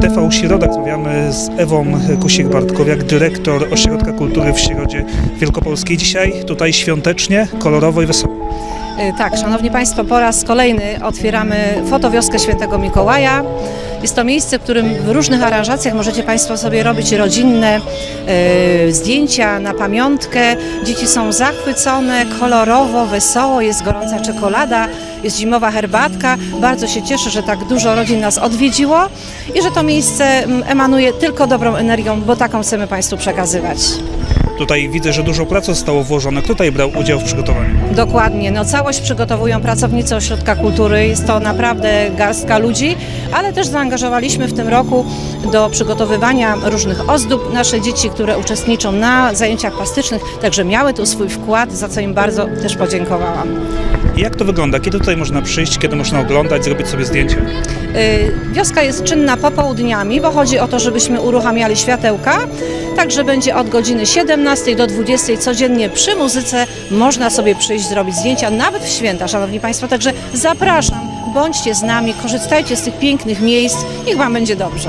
TV Środa rozmawiamy z Ewą Kusik-Bartkowiak, dyrektor Ośrodka Kultury w Środzie Wielkopolskiej. Dzisiaj tutaj świątecznie, kolorowo i wesoło. Y, Tak, Szanowni Państwo, po raz kolejny otwieramy fotowioskę Świętego Mikołaja. Jest to miejsce, w którym w różnych aranżacjach możecie Państwo sobie robić rodzinne y, zdjęcia na pamiątkę. Dzieci są zachwycone, kolorowo, wesoło, jest gorąca czekolada, jest zimowa herbatka. Bardzo się cieszę, że tak dużo rodzin nas odwiedziło i że to miejsce mm, emanuje tylko dobrą energią, bo taką chcemy Państwu przekazywać. Tutaj widzę, że dużo pracy zostało włożone. Kto tutaj brał udział w przygotowaniu? Dokładnie, no całość przygotowują pracownicy Ośrodka Kultury, jest to naprawdę garstka ludzi, ale też zaangażowaliśmy w tym roku do przygotowywania różnych ozdób nasze dzieci, które uczestniczą na zajęciach plastycznych, także miały tu swój wkład, za co im bardzo też podziękowałam. Jak to wygląda? Kiedy tutaj można przyjść, kiedy można oglądać, zrobić sobie zdjęcie? Y, Wioska jest czynna popołudniami, bo chodzi o to, żebyśmy uruchamiali światełka. Także będzie od godziny 17 do 20 codziennie przy muzyce można sobie przyjść zrobić zdjęcia, nawet w święta, Szanowni Państwo. Także zapraszam, bądźcie z nami, korzystajcie z tych pięknych miejsc, niech Wam będzie dobrze.